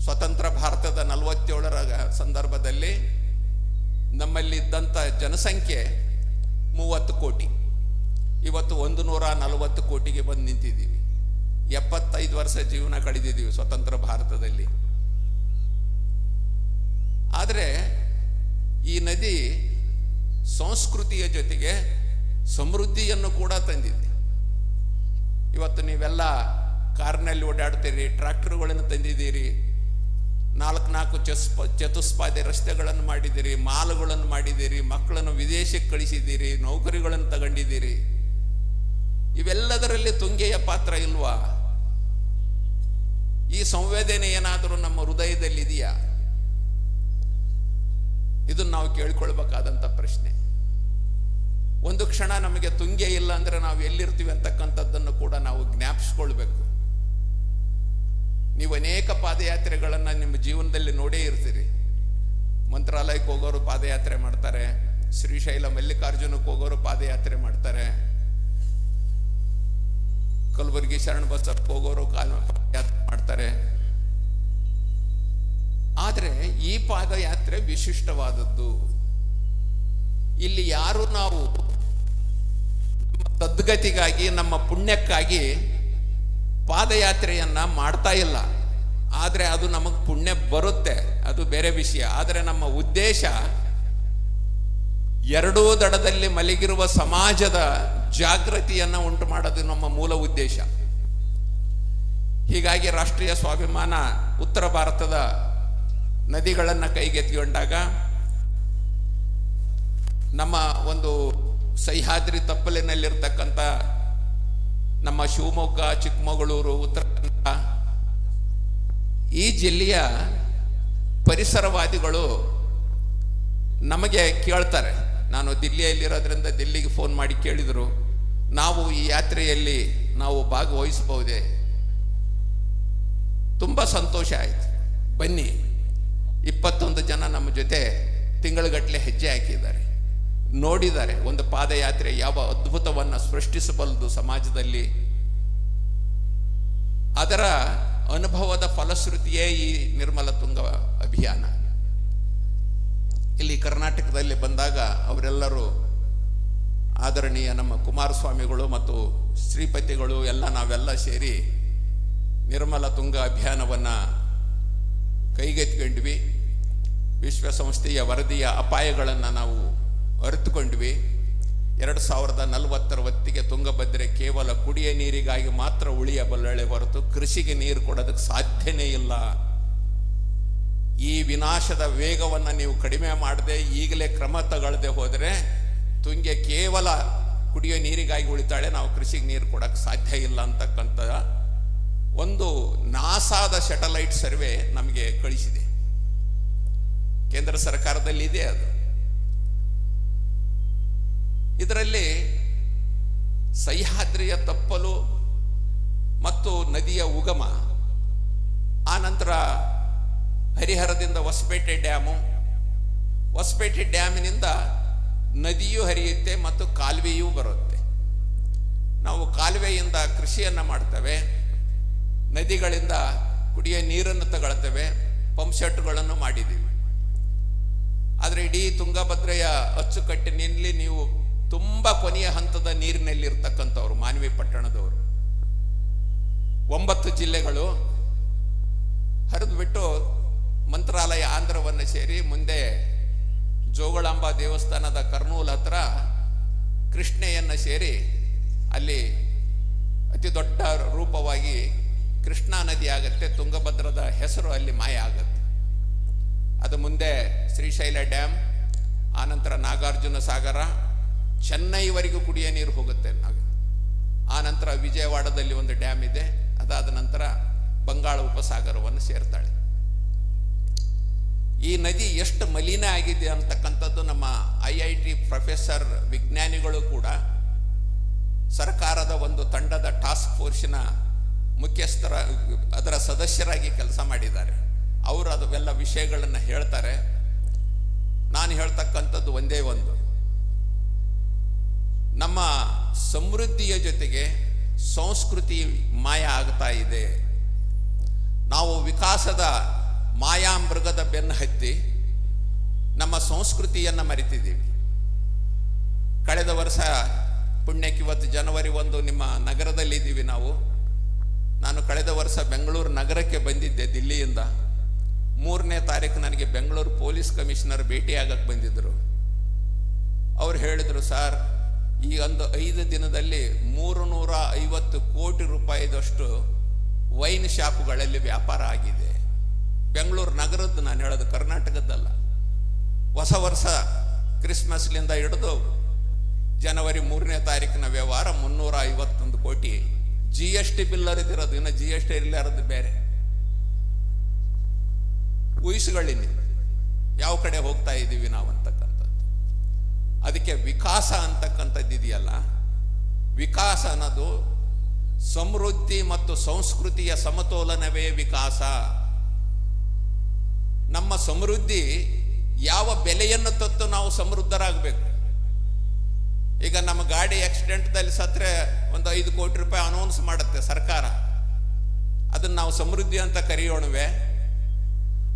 ಸ್ವತಂತ್ರ ಭಾರತದ ನಲವತ್ತೇಳರ ಸಂದರ್ಭದಲ್ಲಿ ನಮ್ಮಲ್ಲಿದ್ದಂಥ ಜನಸಂಖ್ಯೆ ಮೂವತ್ತು ಕೋಟಿ. ಇವತ್ತು ಒಂದು ನೂರ ನಲವತ್ತು ಕೋಟಿಗೆ ಬಂದು ನಿಂತಿದ್ದೀವಿ. ಎಪ್ಪತ್ತೈದು ವರ್ಷ ಜೀವನ ಕಳೆದಿದ್ದೀವಿ ಸ್ವತಂತ್ರ ಭಾರತದಲ್ಲಿ. ಆದರೆ ಈ ನದಿ ಸಂಸ್ಕೃತಿಯ ಜೊತೆಗೆ ಸಮೃದ್ಧಿಯನ್ನು ಕೂಡ ತಂದಿದೆ. ಇವತ್ತು ನೀವೆಲ್ಲ ಕಾರ್ನಲ್ಲಿ ಓಡಾಡ್ತೀರಿ, ಟ್ರ್ಯಾಕ್ಟರ್ಗಳನ್ನು ತಂದಿದ್ದೀರಿ ನಾಲ್ಕು ನಾಲ್ಕು ಚಸ್ಪ ಚತುಷ್ಪಾದೆ ರಸ್ತೆಗಳನ್ನು ಮಾಡಿದ್ದೀರಿ, ಮಾಲುಗಳನ್ನು ಮಾಡಿದ್ದೀರಿ, ಮಕ್ಕಳನ್ನು ವಿದೇಶಕ್ಕೆ ಕಳಿಸಿದ್ದೀರಿ, ನೌಕರಿಗಳನ್ನು ತಗೊಂಡಿದ್ದೀರಿ. ಇವೆಲ್ಲದರಲ್ಲಿ ತುಂಗೆಯ ಪಾತ್ರ ಇಲ್ವಾ? ಈ ಸಂವೇದನೆ ಏನಾದರೂ ನಮ್ಮ ಹೃದಯದಲ್ಲಿದೆಯಾ? ಇದನ್ನು ನಾವು ಕೇಳ್ಕೊಳ್ಬೇಕಾದಂಥ ಪ್ರಶ್ನೆ. ಒಂದು ಕ್ಷಣ ನಮಗೆ ತುಂಗೆ ಇಲ್ಲ ಅಂದ್ರೆ ನಾವು ಎಲ್ಲಿರ್ತೀವಿ ಅಂತಕ್ಕಂಥದ್ದನ್ನು ಕೂಡ ನಾವು ಜ್ಞಾಪಿಸ್ಕೊಳ್ಬೇಕು. ನೀವು ಅನೇಕ ಪಾದಯಾತ್ರೆಗಳನ್ನು ನಿಮ್ಮ ಜೀವನದಲ್ಲಿ ನೋಡೇ ಇರ್ತೀರಿ. ಮಂತ್ರಾಲಯಕ್ಕೆ ಹೋಗೋರು ಪಾದಯಾತ್ರೆ ಮಾಡ್ತಾರೆ, ಶ್ರೀಶೈಲ ಮಲ್ಲಿಕಾರ್ಜುನಕ್ಕೆ ಹೋಗೋರು ಪಾದಯಾತ್ರೆ ಮಾಡ್ತಾರೆ. ಕಲಬುರಗಿ ಶರಣ ಬಸಪ್ಪ ಹೋಗೋರು ಕಾಲ ಪಾದಯಾತ್ರೆ ಮಾಡ್ತಾರೆ. ಆದರೆ ಈ ಪಾದಯಾತ್ರೆ ವಿಶಿಷ್ಟವಾದದ್ದು. ಇಲ್ಲಿ ಯಾರು ನಾವು ಸದ್ಗತಿಗಾಗಿ, ನಮ್ಮ ಪುಣ್ಯಕ್ಕಾಗಿ ಪಾದಯಾತ್ರೆಯನ್ನ ಮಾಡ್ತಾ ಇಲ್ಲ. ಆದರೆ ಅದು ನಮಗೆ ಪುಣ್ಯ ಬರುತ್ತೆ, ಅದು ಬೇರೆ ವಿಷಯ. ಆದರೆ ನಮ್ಮ ಉದ್ದೇಶ ಎರಡೂ ದಡದಲ್ಲಿ ಮಲಗಿರುವ ಸಮಾಜದ ಜಾಗೃತಿಯನ್ನು ಉಂಟು ಮಾಡೋದು ನಮ್ಮ ಮೂಲ ಉದ್ದೇಶ. ಹೀಗಾಗಿ ರಾಷ್ಟ್ರೀಯ ಸ್ವಾಭಿಮಾನ ಉತ್ತರ ಭಾರತದ ನದಿಗಳನ್ನು ಕೈಗೆತ್ತಿಕೊಂಡಾಗ ನಮ್ಮ ಒಂದು ಸಹ್ಯಾದ್ರಿ ತಪ್ಪಲಿನಲ್ಲಿರ್ತಕ್ಕಂಥ ನಮ್ಮ ಶಿವಮೊಗ್ಗ, ಚಿಕ್ಕಮಗಳೂರು, ಉತ್ತರ ಕನ್ನಡ, ಈ ಜಿಲ್ಲೆಯ ಪರಿಸರವಾದಿಗಳು ನಮಗೆ ಕೇಳ್ತಾರೆ. ನಾನು ದಿಲ್ಲಿಯಲ್ಲಿರೋದ್ರಿಂದ ದಿಲ್ಲಿಗೆ ಫೋನ್ ಮಾಡಿ ಕೇಳಿದರು. ನಾವು ಈ ಯಾತ್ರೆಯಲ್ಲಿ ನಾವು ಭಾಗವಹಿಸಬಹುದೇ? ತುಂಬ ಸಂತೋಷ ಆಯಿತು. ಬನ್ನಿ. ಇಪ್ಪತ್ತೊಂದು ಜನ ನಮ್ಮ ಜೊತೆ ತಿಂಗಳುಗಟ್ಟಲೆ ಹೆಜ್ಜೆ ಹಾಕಿದ್ದಾರೆ. ನೋಡಿದ್ದಾರೆ ಒಂದು ಪಾದಯಾತ್ರೆ ಯಾವ ಅದ್ಭುತವನ್ನು ಸೃಷ್ಟಿಸಬಲ್ಲದು ಸಮಾಜದಲ್ಲಿ. ಅದರ ಅನುಭವದ ಫಲಶ್ರುತಿಯೇ ಈ ನಿರ್ಮಲ ತುಂಗ ಅಭಿಯಾನ. ಇಲ್ಲಿ ಕರ್ನಾಟಕದಲ್ಲಿ ಬಂದಾಗ ಅವರೆಲ್ಲರೂ ಆದರಣೀಯ ನಮ್ಮ ಕುಮಾರಸ್ವಾಮಿಗಳು ಮತ್ತು ಶ್ರೀಪತಿಗಳು ಎಲ್ಲ ನಾವೆಲ್ಲ ಸೇರಿ ನಿರ್ಮಲ ತುಂಗ ಅಭಿಯಾನವನ್ನು ಕೈಗೆತ್ಕೊಂಡ್ವಿ ವಿಶ್ವಸಂಸ್ಥೆಯ ವರದಿಯ ಅಪಾಯಗಳನ್ನು ನಾವು ಅರಿತುಕೊಂಡ್ವಿ. ಎರಡು ಸಾವಿರದ ನಲವತ್ತರ ಹೊತ್ತಿಗೆ ತುಂಗಭದ್ರೆ ಕೇವಲ ಕುಡಿಯ ನೀರಿಗಾಗಿ ಮಾತ್ರ ಉಳಿಯಬಲ್ಲಳೆ ಹೊರತು ಕೃಷಿಗೆ ನೀರು ಕೊಡೋದಕ್ಕೆ ಸಾಧ್ಯನೇ ಇಲ್ಲ. ಈ ವಿನಾಶದ ವೇಗವನ್ನು ನೀವು ಕಡಿಮೆ ಮಾಡದೆ ಈಗಲೇ ಕ್ರಮ ತಗೊಳ್ಳದೆ ಹೋದರೆ ತುಂಗೆ ಕೇವಲ ಕುಡಿಯೋ ನೀರಿಗಾಗಿ ಉಳಿತಾಳೆ, ನಾವು ಕೃಷಿಗೆ ನೀರು ಕೊಡೋಕ್ಕೆ ಸಾಧ್ಯ ಇಲ್ಲ ಅಂತಕ್ಕಂಥ ಒಂದು ನಾಸಾದ ಸ್ಯಾಟಲೈಟ್ ಸರ್ವೆ ನಮಗೆ ಕಳಿಸಿದೆ. ಕೇಂದ್ರ ಸರ್ಕಾರದಲ್ಲಿ ಇದೆ ಅದು. ಇದರಲ್ಲಿ ಸಹ್ಯಾದ್ರಿಯ ತಪ್ಪಲು ಮತ್ತು ನದಿಯ ಉಗಮ, ಆ ನಂತರ ಹರಿಹರದಿಂದ ಹೊಸಪೇಟೆ ಡ್ಯಾಮು, ಹೊಸಪೇಟೆ ಡ್ಯಾಮಿನಿಂದ ನದಿಯೂ ಹರಿಯುತ್ತೆ ಮತ್ತು ಕಾಲುವೆಯೂ ಬರುತ್ತೆ. ನಾವು ಕಾಲುವೆಯಿಂದ ಕೃಷಿಯನ್ನು ಮಾಡ್ತೇವೆ. ನದಿಗಳಿಂದ ಕುಡಿಯೋ ನೀರನ್ನು ತಗೊಳ್ತೇವೆ, ಪಂಪ್ ಸೆಟ್ಗಳನ್ನು ಮಾಡಿದ್ದೀವಿ. ಆದರೆ ಇಡೀ ತುಂಗಭದ್ರೆಯ ಅಚ್ಚುಕಟ್ಟಿನಲ್ಲಿ ನೀವು ತುಂಬ ಕೊನೆಯ ಹಂತದ ನೀರಿನಲ್ಲಿ ಇರ್ತಕ್ಕಂಥವ್ರು ಮಾನವಿ ಪಟ್ಟಣದವರು. ಒಂಬತ್ತು ಜಿಲ್ಲೆಗಳು ಹರಿದು ಬಿಟ್ಟು ಮಂತ್ರಾಲಯ ಆಂಧ್ರವನ್ನು ಸೇರಿ ಮುಂದೆ ಜೋಗಳಾಂಬ ದೇವಸ್ಥಾನದ ಕರ್ನೂಲ್ ಹತ್ರ ಕೃಷ್ಣೆಯನ್ನು ಸೇರಿ ಅಲ್ಲಿ ಅತಿ ದೊಡ್ಡ ರೂಪವಾಗಿ ಕೃಷ್ಣಾ ನದಿ ಆಗುತ್ತೆ, ತುಂಗಭದ್ರದ ಹೆಸರು ಅಲ್ಲಿ ಮಾಯ ಆಗುತ್ತೆ. ಅದು ಮುಂದೆ ಶ್ರೀಶೈಲ ಡ್ಯಾಮ್ ಆನಂತರ ನಾಗಾರ್ಜುನ ಸಾಗರ, ಚೆನ್ನೈವರೆಗೂ ಕುಡಿಯೋ ನೀರು ಹೋಗುತ್ತೆ ಆನಂತರ ವಿಜಯವಾಡದಲ್ಲಿ ಒಂದು ಡ್ಯಾಮ್ ಇದೆ, ಅದಾದ ನಂತರ ಬಂಗಾಳ ಉಪಸಾಗರವನ್ನು ಸೇರ್ತಾಳೆ. ಈ ನದಿ ಎಷ್ಟು ಮಲಿನ ಆಗಿದೆ ಅಂತಕ್ಕಂಥದ್ದು ನಮ್ಮ ಐ ಐ ಟಿ ಪ್ರೊಫೆಸರ್ ವಿಜ್ಞಾನಿಗಳು ಕೂಡ ಸರ್ಕಾರದ ಒಂದು ತಂಡದ ಟಾಸ್ಕ್ ಫೋರ್ಸಿನ ಮುಖ್ಯಸ್ಥರ, ಅದರ ಸದಸ್ಯರಾಗಿ ಕೆಲಸ ಮಾಡಿದ್ದಾರೆ. ಅವರು ಅದವೆಲ್ಲ ವಿಷಯಗಳನ್ನು ಹೇಳ್ತಾರೆ. ನಾನು ಹೇಳ್ತಕ್ಕಂಥದ್ದು ಒಂದೇ ಒಂದು. ನಮ್ಮ ಸಮೃದ್ಧಿಯ ಜೊತೆಗೆ ಸಂಸ್ಕೃತಿ ಮಾಯ ಆಗ್ತಾ ಇದೆ. ನಾವು ವಿಕಾಸದ ಮಾಯಾಮೃಗದ ಬೆನ್ನು ಹತ್ತಿ ನಮ್ಮ ಸಂಸ್ಕೃತಿಯನ್ನು ಮರಿತಿದ್ದೀವಿ. ಕಳೆದ ವರ್ಷ ಪುಣ್ಯಕ್ಕೆ ಇವತ್ತು ಜನವರಿ ಒಂದು ನಿಮ್ಮ ನಗರದಲ್ಲಿದ್ದೀವಿ ನಾವು. ನಾನು ಕಳೆದ ವರ್ಷ ಬೆಂಗಳೂರು ನಗರಕ್ಕೆ ಬಂದಿದ್ದೆ ದಿಲ್ಲಿಯಿಂದ. ಮೂರನೇ ತಾರೀಕು ನನಗೆ ಬೆಂಗಳೂರು ಪೊಲೀಸ್ ಕಮಿಷನರ್ ಭೇಟಿಯಾಗಕ್ಕೆ ಬಂದಿದ್ದರು. ಅವ್ರು ಹೇಳಿದರು, ಸರ್, ಈ ಒಂದು ಐದು ದಿನದಲ್ಲಿ ಮೂರು ನೂರ ಐವತ್ತು ಕೋಟಿ ರೂಪಾಯಿದಷ್ಟು ವೈನ್ ಶಾಪ್ಗಳಲ್ಲಿ ವ್ಯಾಪಾರ ಆಗಿದೆ. ಬೆಂಗಳೂರು ನಗರದ್ದು ನಾನು ಹೇಳೋದು ಕರ್ನಾಟಕದ್ದಲ್ಲ. ಹೊಸ ವರ್ಷ ಕ್ರಿಸ್ಮಸ್ಲಿಂದ ಹಿಡಿದು ಜನವರಿ ಮೂರನೇ ತಾರೀಕಿನ ವ್ಯವಹಾರ ಮುನ್ನೂರ ಐವತ್ತೊಂದು ಕೋಟಿ. ಜಿ ಎಸ್ ಟಿ ಬಿಲ್ ಅರಿದಿರೋದು ಇನ್ನು ಜಿ ಎಸ್ ಟಿ ಇರಲಾರದು ಬೇರೆ. ಊಹಿಸುಗಳಿನಿ ಯಾವ ಕಡೆ ಹೋಗ್ತಾ ಇದ್ದೀವಿ ನಾವು ಅಂತಕ್ಕಂಥದ್ದು. ಅದಕ್ಕೆ ವಿಕಾಸ ಅಂತಕ್ಕಂಥದ್ದು ಇದೆಯಲ್ಲ, ವಿಕಾಸ ಅನ್ನೋದು ಸಮೃದ್ಧಿ ಮತ್ತು ಸಂಸ್ಕೃತಿಯ ಸಮತೋಲನವೇ ವಿಕಾಸ. ನಮ್ಮ ಸಮೃದ್ಧಿ ಯಾವ ಬೆಲೆಯನ್ನು ತತ್ತು ನಾವು ಸಮೃದ್ಧರಾಗಬೇಕು? ಈಗ ನಮ್ಮ ಗಾಡಿ ಆಕ್ಸಿಡೆಂಟ್ದಲ್ಲಿ ಸತ್ರೆ ಒಂದು ಐದು ಕೋಟಿ ರೂಪಾಯಿ ಅನೌನ್ಸ್ ಮಾಡುತ್ತೆ ಸರ್ಕಾರ. ಅದನ್ನು ನಾವು ಸಮೃದ್ಧಿ ಅಂತ ಕರೆಯೋಣವೆ.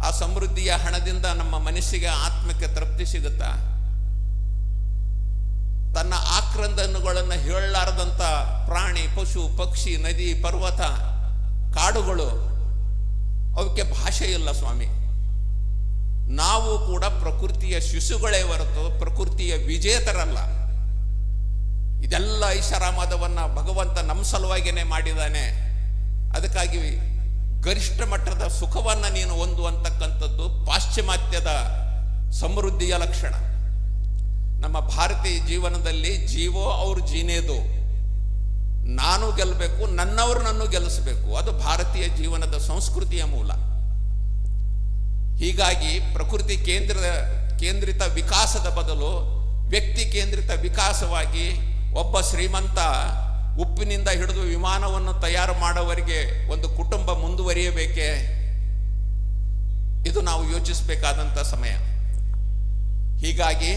ಆ ಸಮೃದ್ಧಿಯ ಹಣದಿಂದ ನಮ್ಮ ಮನಸ್ಸಿಗೆ ಆತ್ಮಕ್ಕೆ ತೃಪ್ತಿ ಸಿಗುತ್ತಾ? ತನ್ನ ಆಕ್ರಂದನುಗಳನ್ನು ಹೇಳಲಾರದಂಥ ಪ್ರಾಣಿ, ಪಶು, ಪಕ್ಷಿ, ನದಿ, ಪರ್ವತ, ಕಾಡುಗಳು, ಅವಕ್ಕೆ ಭಾಷೆ ಇಲ್ಲ ಸ್ವಾಮಿ. ನಾವು ಕೂಡ ಪ್ರಕೃತಿಯ ಶಿಶುಗಳೇ ಹೊರತು ಪ್ರಕೃತಿಯ ವಿಜೇತರಲ್ಲ. ಇದೆಲ್ಲ ಐಷಾರಾಮದವನ್ನ ಭಗವಂತ ನಮ್ಮ ಸಲುವಾಗಿಯೇ ಮಾಡಿದ್ದಾನೆ. ಅದಕ್ಕಾಗಿ ಗರಿಷ್ಠ ಮಟ್ಟದ ಸುಖವನ್ನ ನೀನು ಹೊಂದುವಂತಕ್ಕಂಥದ್ದು ಪಾಶ್ಚಿಮಾತ್ಯದ ಸಮೃದ್ಧಿಯ ಲಕ್ಷಣ. ನಮ್ಮ ಭಾರತೀಯ ಜೀವನದಲ್ಲಿ ಜೀವೋ ಅವ್ರ ಜೀನೇದು. ನಾನು ಗೆಲ್ಲಬೇಕು ನನ್ನವರು ನನ್ನು ಗೆಲ್ಲಿಸಬೇಕು ಅದು ಭಾರತೀಯ ಜೀವನದ ಸಂಸ್ಕೃತಿಯ ಮೂಲ. ಹೀಗಾಗಿ ಪ್ರಕೃತಿ ಕೇಂದ್ರ ಕೇಂದ್ರಿತ ವಿಕಾಸದ ಬದಲು ವ್ಯಕ್ತಿ ಕೇಂದ್ರಿತ ವಿಕಾಸವಾಗಿ ಒಬ್ಬ ಶ್ರೀಮಂತ ಉಪ್ಪಿನಿಂದ ಹಿಡಿದು ವಿಮಾನವನ್ನು ತಯಾರು ಮಾಡೋವರೆಗೆ ಒಂದು ಕುಟುಂಬ ಮುಂದುವರಿಯಬೇಕೇ? ಇದು ನಾವು ಯೋಚಿಸಬೇಕಾದಂಥ ಸಮಯ. ಹೀಗಾಗಿ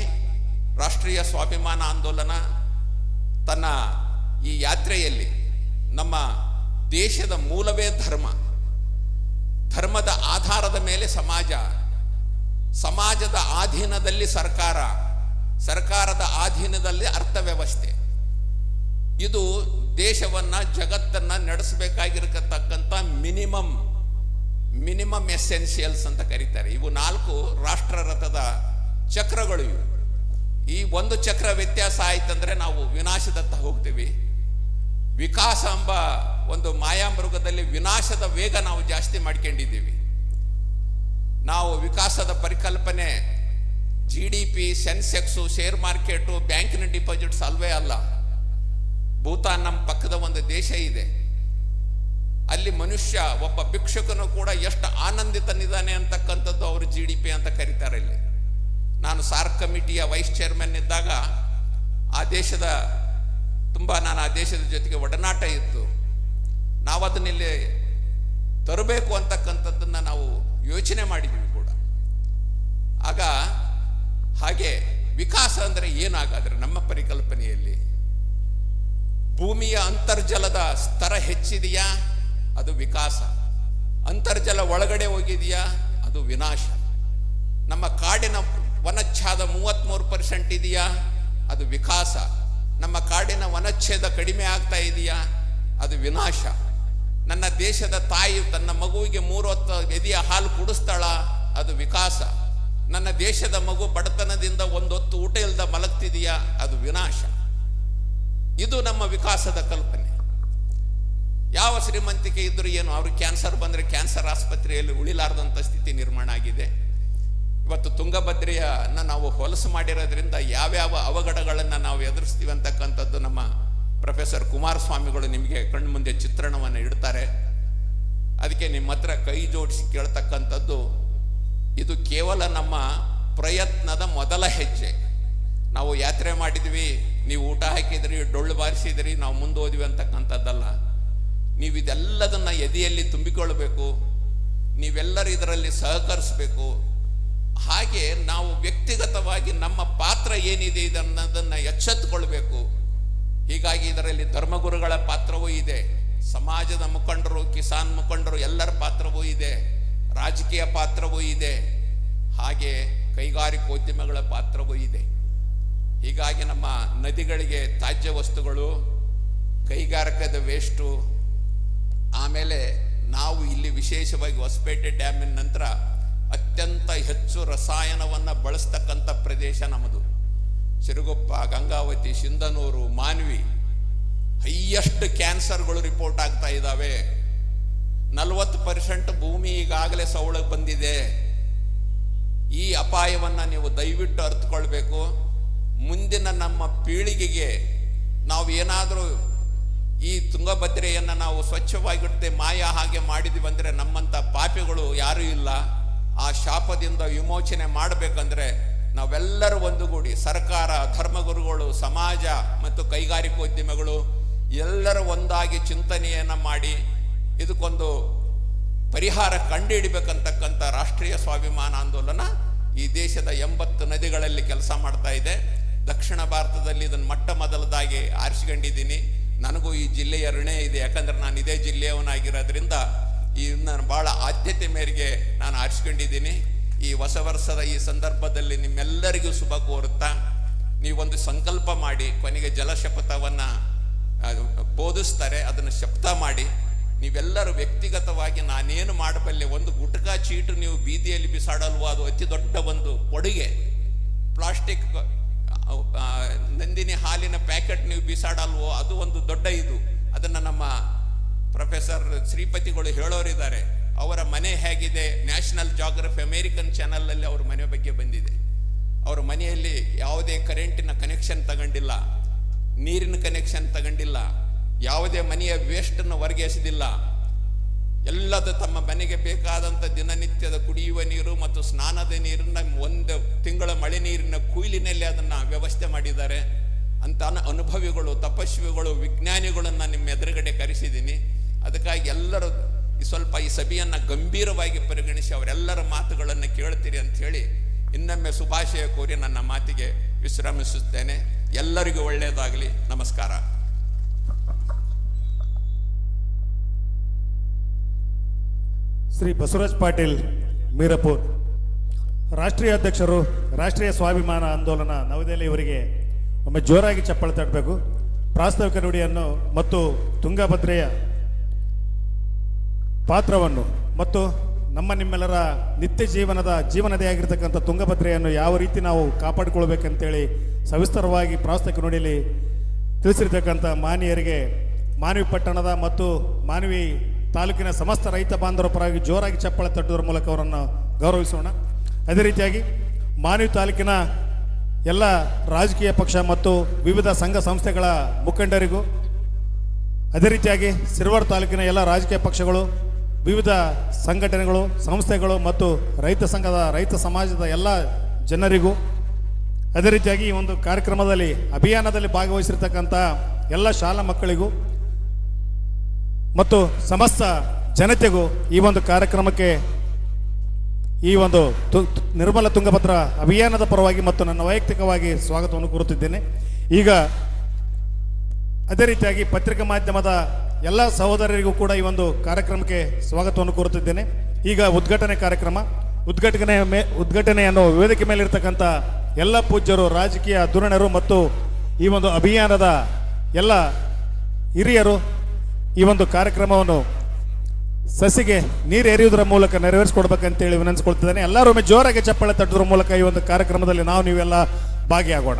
ರಾಷ್ಟ್ರೀಯ ಸ್ವಾಭಿಮಾನ ಆಂದೋಲನ ತನ್ನ ಈ ಯಾತ್ರೆಯಲ್ಲಿ ನಮ್ಮ ದೇಶದ ಮೂಲವೇ ಧರ್ಮ. ಧರ್ಮದ ಆಧಾರದ ಮೇಲೆ ಸಮಾಜ, ಸಮಾಜದ ಆಧೀನದಲ್ಲಿ ಸರ್ಕಾರ, ಸರ್ಕಾರದ ಆಧೀನದಲ್ಲಿ ಅರ್ಥವ್ಯವಸ್ಥೆ. ಇದು ದೇಶವನ್ನ, ಜಗತ್ತನ್ನ ನಡೆಸಬೇಕಾಗಿರತಕ್ಕಂಥ ಮಿನಿಮಮ್ ಮಿನಿಮಮ್ ಎಸೆನ್ಷಿಯಲ್ಸ್ ಅಂತ ಕರೀತಾರೆ. ಇವು ನಾಲ್ಕು ರಾಷ್ಟ್ರ ರಥದ ಚಕ್ರಗಳು ಇವು. ಈ ಒಂದು ಚಕ್ರ ವ್ಯತ್ಯಾಸ ಆಯ್ತಂದ್ರೆ ನಾವು ವಿನಾಶದತ್ತ ಹೋಗ್ತೀವಿ. ವಿಕಾಸ ಎಂಬ ಒಂದು ಮಾಯಾಮೃಗದಲ್ಲಿ ವಿನಾಶದ ವೇಗ ನಾವು ಜಾಸ್ತಿ ಮಾಡ್ಕೊಂಡಿದ್ದೀವಿ. ನಾವು ವಿಕಾಸದ ಪರಿಕಲ್ಪನೆ G D P sensex share market ಬ್ಯಾಂಕಿನ ಡಿಪಾಸಿಟ್ಸ್ ಅಲ್ವೇ ಅಲ್ಲ. ಭೂತಾನ್ ನಮ್ಮ ಪಕ್ಕದ ಒಂದು ದೇಶ ಇದೆ. ಅಲ್ಲಿ ಮನುಷ್ಯ, ಒಬ್ಬ ಭಿಕ್ಷುಕನು ಕೂಡ ಎಷ್ಟು ಆನಂದಿತನಿದ್ದಾನೆ ಅಂತಕ್ಕಂಥದ್ದು ಅವರು ಜಿ ಡಿ ಪಿ ಅಂತ ಕರೀತಾರೆ ಇಲ್ಲಿ. ನಾನು ಸಾರ್ಕ್ ಕಮಿಟಿಯ ವೈಸ್ ಚೇರ್ಮನ್ ಇದ್ದಾಗ ಆ ದೇಶದ ತುಂಬ ನಾನು ಆ ದೇಶದ ಜೊತೆಗೆ ಒಡನಾಟ ಇತ್ತು. ನಾವು ಅದನ್ನಿಲ್ಲಿ ತರಬೇಕು ಅಂತಕ್ಕಂಥದ್ದನ್ನು ನಾವು ಯೋಚನೆ ಮಾಡಿದ್ವಿ ಕೂಡ. ಆಗ ಹಾಗೆ ವಿಕಾಸ ಅಂದರೆ ಏನಾಗಾದರೆ ನಮ್ಮ ಪರಿಕಲ್ಪನೆಯಲ್ಲಿ ಭೂಮಿಯ ಅಂತರ್ಜಲದ ಸ್ತರ ಹೆಚ್ಚಿದೆಯಾ? ಅದು ವಿಕಾಸ. ಅಂತರ್ಜಲ ಒಳಗಡೆ ಹೋಗಿದೆಯಾ? ಅದು ವಿನಾಶ. ನಮ್ಮ ಕಾಡಿನ ವನಚ್ಛಾದ ಮೂವತ್ತ್ಮೂರು ಪರ್ಸೆಂಟ್ ಇದೆಯಾ? ಅದು ವಿಕಾಸ. ನಮ್ಮ ಕಾಡಿನ ವನಚ್ಛೇದ ಕಡಿಮೆ ಆಗ್ತಾ ಇದೆಯಾ? ಅದು ವಿನಾಶ. ನನ್ನ ದೇಶದ ತಾಯಿ ತನ್ನ ಮಗುವಿಗೆ ಮೂರು ಹೊತ್ತು ಎದೆಯ ಹಾಲು ಕುಡಿಸ್ತಾಳ? ಅದು ವಿಕಾಸ. ನನ್ನ ದೇಶದ ಮಗು ಬಡತನದಿಂದ ಒಂದೊತ್ತು ಊಟ ಇಲ್ಲದ ಮಲಗ್ತಿದೆಯಾ? ಅದು ವಿನಾಶ. ಇದು ನಮ್ಮ ವಿಕಾಸದ ಕಲ್ಪನೆ. ಯಾವ ಶ್ರೀಮಂತಿಕೆ ಇದ್ದರೂ ಏನು, ಅವ್ರಿಗೆ ಕ್ಯಾನ್ಸರ್ ಬಂದರೆ ಕ್ಯಾನ್ಸರ್ ಆಸ್ಪತ್ರೆಯಲ್ಲಿ ಉಳಿಲಾರದಂಥ ಸ್ಥಿತಿ ನಿರ್ಮಾಣ ಆಗಿದೆ. ಇವತ್ತು ತುಂಗಭದ್ರೆಯನ್ನ ನಾವು ಹೊಲಸು ಮಾಡಿರೋದ್ರಿಂದ ಯಾವ್ಯಾವ ಅವಘಡಗಳನ್ನು ನಾವು ಎದುರಿಸ್ತೀವಿ ಅಂತಕ್ಕಂಥದ್ದು ನಮ್ಮ ಪ್ರೊಫೆಸರ್ ಕುಮಾರಸ್ವಾಮಿಗಳು ನಿಮಗೆ ಕಣ್ಣು ಮುಂದೆ ಚಿತ್ರಣವನ್ನು ಇಡ್ತಾರೆ. ಅದಕ್ಕೆ ನಿಮ್ಮ ಹತ್ರ ಕೈ ಜೋಡಿಸಿ ಕೇಳ್ತಕ್ಕಂಥದ್ದು, ಇದು ಕೇವಲ ನಮ್ಮ ಪ್ರಯತ್ನದ ಮೊದಲ ಹೆಜ್ಜೆ. ನಾವು ಯಾತ್ರೆ ಮಾಡಿದ್ವಿ ನೀವು ಊಟ ಹಾಕಿದ್ರಿ, ಡೊಳ್ಳು ಬಾರಿಸಿದ್ರಿ, ನಾವು ಮುಂದೋದ್ವಿ ಅಂತಕ್ಕಂಥದ್ದಲ್ಲ. ನೀವು ಇದೆಲ್ಲದನ್ನ ಎದೆಯಲ್ಲಿ ತುಂಬಿಕೊಳ್ಬೇಕು ನೀವೆಲ್ಲರೂ ಇದರಲ್ಲಿ ಸಹಕರಿಸಬೇಕು. ಹಾಗೆ ನಾವು ವ್ಯಕ್ತಿಗತವಾಗಿ ನಮ್ಮ ಪಾತ್ರ ಏನಿದೆ ಇದನ್ನದನ್ನು ಎಚ್ಚೆತ್ತುಕೊಳ್ಬೇಕು. ಹೀಗಾಗಿ ಇದರಲ್ಲಿ ಧರ್ಮಗುರುಗಳ ಪಾತ್ರವೂ ಇದೆ. ಸಮಾಜದ ಮುಖಂಡರು, ಕಿಸಾನ್ ಮುಖಂಡರು ಎಲ್ಲರ ಪಾತ್ರವೂ ಇದೆ. ರಾಜಕೀಯ ಪಾತ್ರವೂ ಇದೆ. ಹಾಗೆ ಕೈಗಾರಿಕೋದ್ಯಮಗಳ ಪಾತ್ರವೂ ಇದೆ. ಹೀಗಾಗಿ ನಮ್ಮ ನದಿಗಳಿಗೆ ತ್ಯಾಜ್ಯ ವಸ್ತುಗಳು, ಕೈಗಾರಿಕದ ವೇಸ್ಟು ಆಮೇಲೆ ನಾವು ಇಲ್ಲಿ ವಿಶೇಷವಾಗಿ ಹೊಸಪೇಟೆ ಡ್ಯಾಮಿನ ನಂತರ ಅತ್ಯಂತ ಹೆಚ್ಚು ರಸಾಯನವನ್ನು ಬಳಸ್ತಕ್ಕಂಥ ಪ್ರದೇಶ ನಮ್ಮದು. ಸಿರುಗುಪ್ಪ, ಗಂಗಾವತಿ, ಸಿಂಧನೂರು, ಮಾನ್ವಿ ಹೈಯೆಸ್ಟ್ ಕ್ಯಾನ್ಸರ್ಗಳು ರಿಪೋರ್ಟ್ ಆಗ್ತಾ ಇದ್ದಾವೆ ನಲವತ್ತು ಪರ್ಸೆಂಟ್ ಭೂಮಿ ಈಗಾಗಲೇ ಸವಳಕ್ಕೆ ಬಂದಿದೆ. ಈ ಅಪಾಯವನ್ನು ನೀವು ದಯವಿಟ್ಟು ಅರ್ಥಕೊಳ್ಬೇಕು ಮುಂದಿನ ನಮ್ಮ ಪೀಳಿಗೆಗೆ ನಾವು ಏನಾದರೂ ಈ ತುಂಗಭದ್ರೆಯನ್ನು ನಾವು ಸ್ವಚ್ಛವಾಗಿಡದೆ ಮಾಯ ಹಾಗೆ ಮಾಡಿದ್ವಿ ಅಂದರೆ ನಮ್ಮಂಥ ಪಾಪಿಗಳು ಯಾರೂ ಇಲ್ಲ. ಆ ಶಾಪದಿಂದ ವಿಮೋಚನೆ ಮಾಡಬೇಕಂದ್ರೆ ನಾವೆಲ್ಲರೂ ಒಂದುಗೂಡಿ ಸರ್ಕಾರ, ಧರ್ಮಗುರುಗಳು, ಸಮಾಜ ಮತ್ತು ಕೈಗಾರಿಕೋದ್ಯಮಿಗಳು ಎಲ್ಲರೂ ಒಂದಾಗಿ ಚಿಂತನೆಯನ್ನು ಮಾಡಿ ಇದಕ್ಕೊಂದು ಪರಿಹಾರ ಕಂಡುಹಿಡಿಬೇಕಂತಕ್ಕಂಥ ರಾಷ್ಟ್ರೀಯ ಸ್ವಾಭಿಮಾನ ಆಂದೋಲನ ಈ ದೇಶದ ಎಂಬತ್ತು ನದಿಗಳಲ್ಲಿ ಕೆಲಸ ಮಾಡ್ತಾ ಇದೆ. ದಕ್ಷಿಣ ಭಾರತದಲ್ಲಿ ಇದನ್ನು ಮೊಟ್ಟ ಮೊದಲದಾಗಿ ಆರಿಸ್ಕೊಂಡಿದ್ದೀನಿ. ನನಗೂ ಈ ಜಿಲ್ಲೆಯ ಋಣೆ ಇದೆ. ಯಾಕಂದ್ರೆ ನಾನು ಇದೇ ಜಿಲ್ಲೆಯವನಾಗಿರೋದ್ರಿಂದ ಈ ನಾನು ಭಾಳ ಆದ್ಯತೆ ಮೇರೆಗೆ ನಾನು ಆರಿಸ್ಕೊಂಡಿದ್ದೀನಿ. ಈ ಹೊಸ ವರ್ಷದ ಈ ಸಂದರ್ಭದಲ್ಲಿ ನಿಮ್ಮೆಲ್ಲರಿಗೂ ಶುಭ ಕೋರುತ್ತಾ, ನೀವೊಂದು ಸಂಕಲ್ಪ ಮಾಡಿ, ಕೊನೆಗೆ ಜಲಶಪಥವನ್ನು ಬೋಧಿಸ್ತಾರೆ, ಅದನ್ನು ಶಪಥ ಮಾಡಿ. ನೀವೆಲ್ಲರೂ ವ್ಯಕ್ತಿಗತವಾಗಿ ನಾನೇನು ಮಾಡಬಲ್ಲೆ, ಒಂದು ಗುಟ್ಕ ಚೀಟು ನೀವು ಬೀದಿಯಲ್ಲಿ ಬಿಸಾಡಲ್ವೋ, ಅದು ಅತಿ ದೊಡ್ಡ ಒಂದು ಕೊಡುಗೆ. ಪ್ಲಾಸ್ಟಿಕ್ ನಂದಿನಿ ಹಾಲಿನ ಪ್ಯಾಕೆಟ್ ನೀವು ಬಿಸಾಡಲ್ವೋ, ಅದು ಒಂದು ದೊಡ್ಡ ಇದು. ಅದನ್ನು ನಮ್ಮ ಪ್ರೊಫೆಸರ್ ಶ್ರೀಪತಿಗಳು ಹೇಳೋರಿದ್ದಾರೆ. ಅವರ ಮನೆ ಹೇಗಿದೆ? ನ್ಯಾಷನಲ್ ಜಾಗ್ರಫಿ ಅಮೇರಿಕನ್ ಚಾನಲಲ್ಲಿ ಅವ್ರ ಮನೆ ಬಗ್ಗೆ ಬಂದಿದೆ. ಅವ್ರ ಮನೆಯಲ್ಲಿ ಯಾವುದೇ ಕರೆಂಟಿನ ಕನೆಕ್ಷನ್ ತಗೊಂಡಿಲ್ಲ. ನೀರಿನ ಕನೆಕ್ಷನ್ ತಗೊಂಡಿಲ್ಲ. ಯಾವುದೇ ಮನೆಯ ವೇಸ್ಟನ್ನು ಹೊರಗೆ ಎಸೆದಿಲ್ಲ. ಎಲ್ಲದ ತಮ್ಮ ಮನೆಗೆ ಬೇಕಾದಂಥ ದಿನನಿತ್ಯದ ಕುಡಿಯುವ ನೀರು ಮತ್ತು ಸ್ನಾನದ ನೀರನ್ನ ಒಂದು ತಿಂಗಳ ಮಳೆ ನೀರಿನ ಕುಯ್ಲಿನಲ್ಲಿ ಅದನ್ನು ವ್ಯವಸ್ಥೆ ಮಾಡಿದ್ದಾರೆ. ಅಂತ ಅನುಭವಿಗಳು, ತಪಸ್ವಿಗಳು, ವಿಜ್ಞಾನಿಗಳನ್ನು ನಿಮ್ಮ ಎದುರುಗಡೆ ಕರೆಸಿದ್ದೀನಿ ಅದಕ್ಕಾಗಿ ಎಲ್ಲರೂ ಸ್ವಲ್ಪ ಈ ಸಭೆಯನ್ನು ಗಂಭೀರವಾಗಿ ಪರಿಗಣಿಸಿ ಅವರೆಲ್ಲರ ಮಾತುಗಳನ್ನು ಕೇಳ್ತೀರಿ ಅಂತ ಹೇಳಿ ಇನ್ನೊಮ್ಮೆ ಶುಭಾಶಯ ಕೋರಿ ನನ್ನ ಮಾತಿಗೆ ವಿಶ್ರಮಿಸುತ್ತೇನೆ. ಎಲ್ಲರಿಗೂ ಒಳ್ಳೆಯದಾಗಲಿ. ನಮಸ್ಕಾರ. ಶ್ರೀ ಬಸವರಾಜ್ ಪಾಟೀಲ್ ಮೀರಪುರ್. ರಾಷ್ಟ್ರೀಯ ಅಧ್ಯಕ್ಷರು, ರಾಷ್ಟ್ರೀಯ ಸ್ವಾಭಿಮಾನ ಆಂದೋಲನ ನವದೆಹಲಿ ಇವರಿಗೆ ಒಮ್ಮೆ ಜೋರಾಗಿ ಚಪ್ಪಳ ತಟ್ಟಬೇಕು ಪ್ರಾಸ್ತಾವಿಕ ನುಡಿಯನ್ನು ಮತ್ತು ತುಂಗಭದ್ರೆಯ ಪಾತ್ರವನ್ನು ಮತ್ತು ನಮ್ಮ ನಿಮ್ಮೆಲ್ಲರ ನಿತ್ಯ ಜೀವನದ ಜೀವನದೆಯಾಗಿರ್ತಕ್ಕಂಥ ತುಂಗಭದ್ರೆಯನ್ನು ಯಾವ ರೀತಿ ನಾವು ಕಾಪಾಡಿಕೊಳ್ಬೇಕಂತೇಳಿ ಸವಿಸ್ತರವಾಗಿ ಪ್ರಾಸ್ತಾವಿಕ ನುಡಿಯಲ್ಲಿ ತಿಳಿಸಿರ್ತಕ್ಕಂಥ ಮಾನ್ಯರಿಗೆ, ಮಾನವಿ ಪಟ್ಟಣದ ಮತ್ತು ಮಾನವಿ ತಾಲೂಕಿನ ಸಮಸ್ತ ರೈತ ಬಾಂಧವರ ಪರವಾಗಿ ಜೋರಾಗಿ ಚಪ್ಪಳ ತಟ್ಟುವುದರ ಮೂಲಕ ಅವರನ್ನು ಗೌರವಿಸೋಣ. ಅದೇ ರೀತಿಯಾಗಿ ಮಾನವಿ ತಾಲೂಕಿನ ಎಲ್ಲ ರಾಜಕೀಯ ಪಕ್ಷ ಮತ್ತು ವಿವಿಧ ಸಂಘ ಸಂಸ್ಥೆಗಳ ಮುಖಂಡರಿಗೂ, ಅದೇ ರೀತಿಯಾಗಿ ಸಿರುವಾರ್ ತಾಲೂಕಿನ ಎಲ್ಲ ರಾಜಕೀಯ ಪಕ್ಷಗಳು, ವಿವಿಧ ಸಂಘಟನೆಗಳು, ಸಂಸ್ಥೆಗಳು ಮತ್ತು ರೈತ ಸಂಘದ, ರೈತ ಸಮಾಜದ ಎಲ್ಲ ಜನರಿಗೂ, ಅದೇ ರೀತಿಯಾಗಿ ಈ ಒಂದು ಕಾರ್ಯಕ್ರಮದಲ್ಲಿ, ಅಭಿಯಾನದಲ್ಲಿ ಭಾಗವಹಿಸಿರ್ತಕ್ಕಂಥ ಎಲ್ಲ ಶಾಲಾ ಮಕ್ಕಳಿಗೂ ಮತ್ತು ಸಮಸ್ತ ಜನತೆಗೂ ಈ ಒಂದು ಕಾರ್ಯಕ್ರಮಕ್ಕೆ ಈ ಒಂದು ತು ನಿರ್ಮಲ ತುಂಗಭದ್ರ ಅಭಿಯಾನದ ಪರವಾಗಿ ಮತ್ತು ನನ್ನ ವೈಯಕ್ತಿಕವಾಗಿ ಸ್ವಾಗತವನ್ನು ಕೋರುತ್ತಿದ್ದೇನೆ. ಈಗ ಅದೇ ರೀತಿಯಾಗಿ ಪತ್ರಿಕಾ ಮಾಧ್ಯಮದ ಎಲ್ಲ ಸಹೋದರರಿಗೂ ಕೂಡ ಈ ಒಂದು ಕಾರ್ಯಕ್ರಮಕ್ಕೆ ಸ್ವಾಗತವನ್ನು ಕೋರುತ್ತಿದ್ದೇನೆ. ಈಗ ಉದ್ಘಾಟನೆ ಕಾರ್ಯಕ್ರಮ. ಉದ್ಘಾಟನೆ ಮೇ, ಉದ್ಘಾಟನೆಯನ್ನು ವೇದಿಕೆ ಮೇಲಿರ್ತಕ್ಕಂಥ ಎಲ್ಲ ಪೂಜ್ಯರು, ರಾಜಕೀಯ ಧುರಣರು ಮತ್ತು ಈ ಒಂದು ಅಭಿಯಾನದ ಎಲ್ಲ ಹಿರಿಯರು ಈ ಒಂದು ಕಾರ್ಯಕ್ರಮವನ್ನು ಸಸಿಗೆ ನೀರು ಎರೆಯುವುದರ ಮೂಲಕ ನೆರವೇರಿಸಿಕೊಡ್ಬೇಕಂತ ಹೇಳಿ ಎಲ್ಲರೂ ಒಮ್ಮೆ ಜೋರಾಗಿ ಚಪ್ಪಾಳೆ ತಟ್ಟುವುದರ ಮೂಲಕ ಈ ಒಂದು ಕಾರ್ಯಕ್ರಮದಲ್ಲಿ ನಾವು ನೀವೆಲ್ಲ ಭಾಗಿಯಾಗೋಣ.